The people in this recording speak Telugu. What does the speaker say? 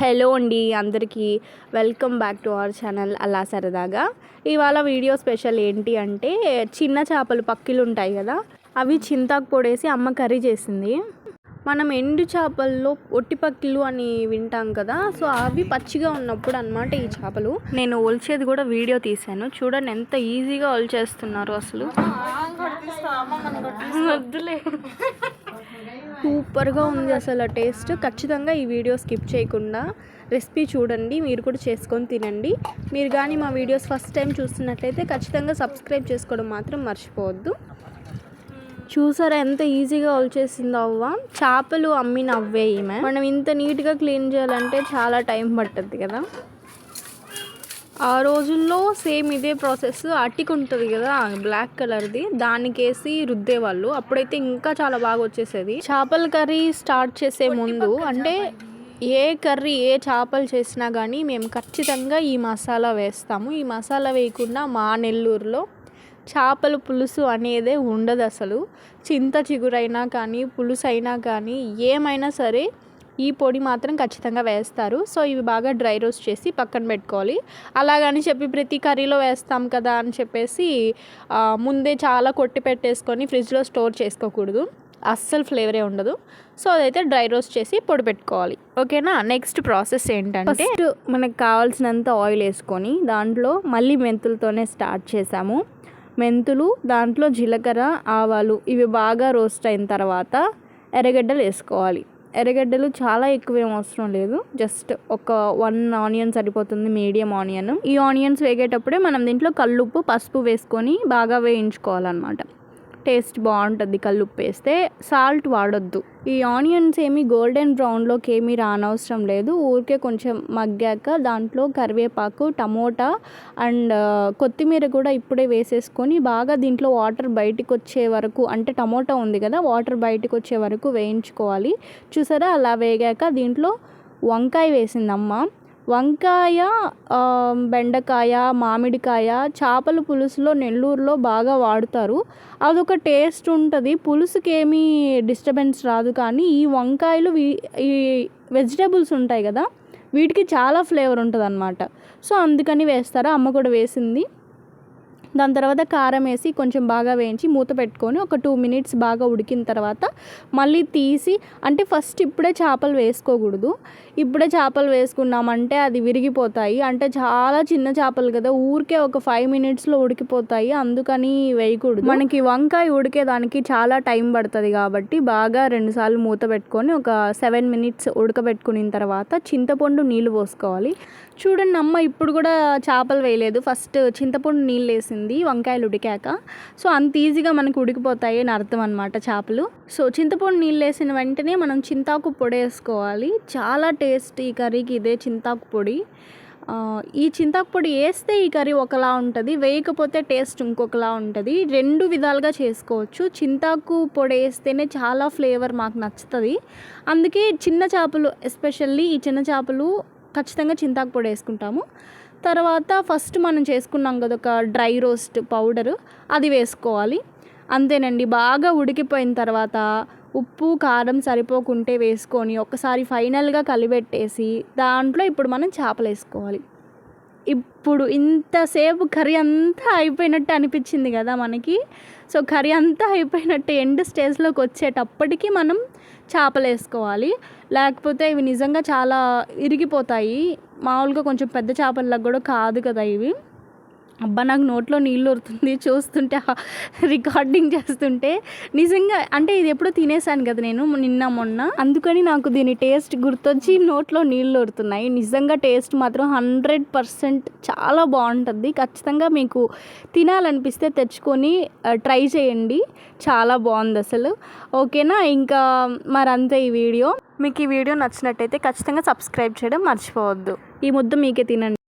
హలో అండి అందరికీ. Welcome back to our channel అలా సరదాగా. ఇవాళ వీడియో స్పెషల్ ఏంటి అంటే చిన్న చేపలు పక్కిలు ఉంటాయి కదా అవి చింతాకు పొడేసి అమ్మ కర్రీ చేసింది. మనం ఎండు చేపల్లో ఒట్టి పక్కిలు అని వింటాం కదా సో అవి పచ్చిగా ఉన్నప్పుడు అన్నమాట ఈ చేపలు. నేను ఒలిచేది కూడా వీడియో తీశాను. చూడండి ఎంత ఈజీగా ఒలిచేస్తున్నారు అసలు. వద్దులే. సూపర్గా ఉంది అసలు ఆ టేస్ట్. ఖచ్చితంగా ఈ వీడియో స్కిప్ చేయకుండా రెసిపీ చూడండి మీరు కూడా చేసుకొని తినండి. మీరు కానీ మా వీడియోస్ ఫస్ట్ టైం చూస్తున్నట్లయితే ఖచ్చితంగా సబ్స్క్రైబ్ చేసుకోవడం మాత్రం మర్చిపోవద్దు. చూసారా ఎంత ఈజీగా వచ్చేసిందో అవ్వ? చేపలు అమ్మిన అవ్వే ఈమె. మనం ఇంత నీట్గా క్లీన్ చేయాలంటే చాలా టైం పట్టద్ది కదా. ఆ రోజుల్లో సేమ్ ఇదే ప్రాసెస్ అట్టిక ఉంటుంది కదా బ్లాక్ కలర్ది. దానికేసి రుద్దేవాళ్ళు అప్పుడైతే ఇంకా చాలా బాగా వచ్చేసేది. చేపల కర్రీ స్టార్ట్ చేసే ముందు అంటే ఏ కర్రీ ఏ చేపలు చేసినా కానీ మేము ఖచ్చితంగా ఈ మసాలా వేస్తాము. ఈ మసాలా వేయకుండా మా నెల్లూరులో చేపల పులుసు అనేదే ఉండదు అసలు చింత చిగురైనా కానీ పులుసు అయినా కానీ ఏమైనా సరే ఈ పొడి మాత్రం ఖచ్చితంగా వేస్తారు. సో ఇవి బాగా డ్రై రోస్ట్ చేసి పక్కన పెట్టుకోవాలి. అలాగని చెప్పి ప్రతి కర్రీలో వేస్తాం కదా అని చెప్పేసి ముందే చాలా కొట్టి పెట్టేసుకొని ఫ్రిడ్జ్లో స్టోర్ చేసుకోకూడదు. అస్సలు ఫ్లేవరే ఉండదు. సో అదైతే డ్రై రోస్ట్ చేసి పొడి పెట్టుకోవాలి. ఓకేనా? నెక్స్ట్ ప్రాసెస్ ఏంటంటే ఫస్ట్ మనకు కావాల్సినంత ఆయిల్ వేసుకొని దాంట్లో మళ్ళీ మెంతులతోనే స్టార్ట్ చేసాము. మెంతులు దాంట్లో జీలకర్ర ఆవాలు ఇవి బాగా రోస్ట్ అయిన తర్వాత ఎర్రగడ్డలు వేసుకోవాలి. ఎర్రగడ్డలు చాలా ఎక్కువ ఏం అవసరం లేదు. జస్ట్ ఒక వన్ ఆనియన్ సరిపోతుంది మీడియం ఆనియన్. ఈ ఆనియన్స్ వేగేటప్పుడే మనం దీంట్లో కల్లుప్పు పసుపు వేసుకొని బాగా వేయించుకోవాలన్నమాట. టేస్ట్ బాగుంటుంది కల్లుప్పు వేస్తే. సాల్ట్ వాడొద్దు. ఈ ఆనియన్స్ ఏమి గోల్డెన్ బ్రౌన్లోకి ఏమీ రానవసరం లేదు. ఊరికే కొంచెం మగ్గాక దాంట్లో కరివేపాకు టమోటా అండ్ కొత్తిమీర కూడా ఇప్పుడే వేసేసుకొని బాగా దీంట్లో వాటర్ బయటకు వచ్చే వరకు అంటే టమోటా ఉంది కదా వాటర్ బయటకు వచ్చే వరకు వేయించుకోవాలి. చూసారా? అలా వేగాక దీంట్లో వంకాయ వేసిందమ్మ. వంకాయ బెండకాయ మామిడికాయ చేపల పులుసులో నెల్లూరులో బాగా వాడుతారు. అదొక టేస్ట్ ఉంటుంది. పులుసుకేమీ డిస్టర్బెన్స్ రాదు కానీ ఈ వంకాయలు వీ- ఈ వెజిటేబుల్స్ ఉంటాయి కదా వీటికి చాలా ఫ్లేవర్ ఉంటుంది అనమాట సో అందుకని వేస్తారు? అమ్మ కూడా వేసింది. దాని తర్వాత కారం వేసి కొంచెం బాగా వేయించి మూత పెట్టుకొని ఒక టూ మినిట్స్ బాగా ఉడికిన తర్వాత మళ్ళీ తీసి అంటే ఫస్ట్ ఇప్పుడే చేపలు వేసుకోకూడదు. ఇప్పుడే చేపలు వేసుకున్నామంటే అది విరిగిపోతాయి. అంటే చాలా చిన్న చేపలు కదా ఊరికే ఒక ఫైవ్ మినిట్స్లో ఉడికిపోతాయి. అందుకని వేయకూడదు. మనకి వంకాయ ఉడికేదానికి చాలా టైం పడుతుంది కాబట్టి బాగా రెండుసార్లు మూత పెట్టుకొని ఒక సెవెన్ మినిట్స్ ఉడకబెట్టుకున్న తర్వాత చింతపండు నీళ్ళు పోసుకోవాలి. చూడండి అమ్మ ఇప్పుడు కూడా చేపలు వేయలేదు. ఫస్ట్ చింతపండు నీళ్ళు వేసింది. వంకాయలు ఉడికాక. సో అంత ఈజీగా మనకు ఉడికిపోతాయి అని అర్థం అనమాట చేపలు. సో చింతపండు నీళ్ళు వేసిన వెంటనే మనం చింతాకు పొడి వేసుకోవాలి. చాలా టేస్ట్ ఈ కర్రీకి ఇదే చింతాకు పొడి. ఈ చింతాకు పొడి వేస్తే ఈ కర్రీ ఒకలా ఉంటుంది వేయకపోతే టేస్ట్ ఇంకొకలా ఉంటుంది. రెండు విధాలుగా చేసుకోవచ్చు. చింతాకు పొడి వేస్తేనే చాలా ఫ్లేవర్ మాకు నచ్చుతుంది. అందుకే చిన్న చేపలు ఎస్పెషల్లీ ఈ చిన్న చేపలు ఖచ్చితంగా చింతాకు పొడి వేసుకుంటాము. తర్వాత ఫస్ట్ మనం చేసుకున్నాం కదా ఒక డ్రై రోస్ట్ పౌడర్ అది వేసుకోవాలి. అంతేనండి బాగా ఉడికిపోయిన తర్వాత ఉప్పు కారం సరిపోకుంటే వేసుకొని ఒకసారి ఫైనల్గా కలిపెట్టేసి దాంట్లో ఇప్పుడు మనం చేపలు వేసుకోవాలి. ఇప్పుడు ఇంతసేపు కర్రీ అంతా అయిపోయినట్టు అనిపించింది కదా మనకి. సో కర్రీ అంతా అయిపోయినట్టు ఎండ్ స్టేజ్లోకి వచ్చేటప్పటికి మనం చేపలు వేసుకోవాలి. లేకపోతే ఇవి నిజంగా చాలా ఇరిగిపోతాయి. మామూలుగా కొంచెం పెద్ద చేపల్లాగా కూడా కాదు కదా ఇవి. అబ్బా నాకు నోట్లో నీళ్ళు ఊరుతుంది చూస్తుంటే రికార్డింగ్ చేస్తుంటే. నిజంగా అంటే ఇది ఎప్పుడో తినేసాను కదా నేను నిన్న మొన్న. అందుకని నాకు దీని టేస్ట్ గుర్తొచ్చి నోట్లో నీళ్ళు ఊరుతున్నాయి నిజంగా టేస్ట్ మాత్రం హండ్రెడ్ పర్సెంట్ చాలా బాగుంటుంది. ఖచ్చితంగా మీకు తినాలనిపిస్తే తెచ్చుకొని ట్రై చేయండి. చాలా బాగుంది అసలు. ఓకేనా? ఇంకా మరంతే ఈ వీడియో. మీకు ఈ వీడియో నచ్చినట్టయితే ఖచ్చితంగా సబ్స్క్రైబ్ చేయడం మర్చిపోవద్దు. ఈ ముద్ద మీకే తినండి.